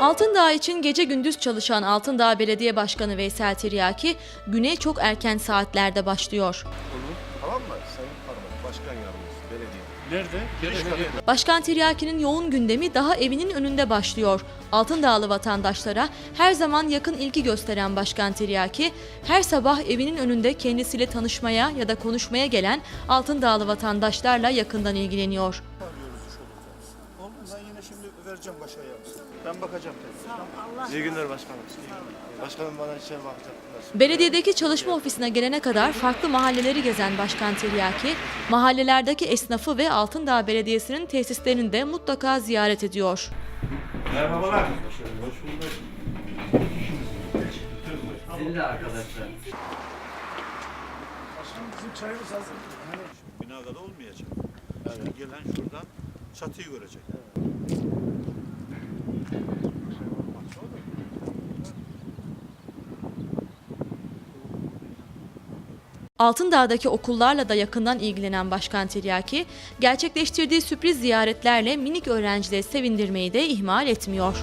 Altındağ için gece gündüz çalışan Altındağ Belediye Başkanı Veysel Tiryaki güne çok erken saatlerde başlıyor. Tamam mı? Sayın Parmak, Başkan Yardımcısı, Belediye. Nerede? Kapı. Başkan Tiryaki'nin yoğun gündemi daha evinin önünde başlıyor. Altındağlı vatandaşlara her zaman yakın ilgi gösteren Başkan Tiryaki, her sabah evinin önünde kendisiyle tanışmaya ya da konuşmaya gelen Altındağlı vatandaşlarla yakından ilgileniyor. Ben yine şimdi vereceğim başa yardımcısı. Ben bakacağım tabii. İyi günler başkanım. Başkanım bana içeri bakacaklar. Belediyedeki çalışma ofisine gelene kadar farklı mahalleleri gezen Başkan Tiryaki, mahallelerdeki esnafı ve Altındağ Belediyesi'nin tesislerini de mutlaka ziyaret ediyor. Merhabalar. Sizin de arkadaşlar. Başkanım bizim çayımız hazır. Binada olmayacak. Şimdi gelen şuradan çatıyı görecek. Altındağ'daki okullarla da yakından ilgilenen Başkan Tiryaki, gerçekleştirdiği sürpriz ziyaretlerle minik öğrencileri sevindirmeyi de ihmal etmiyor.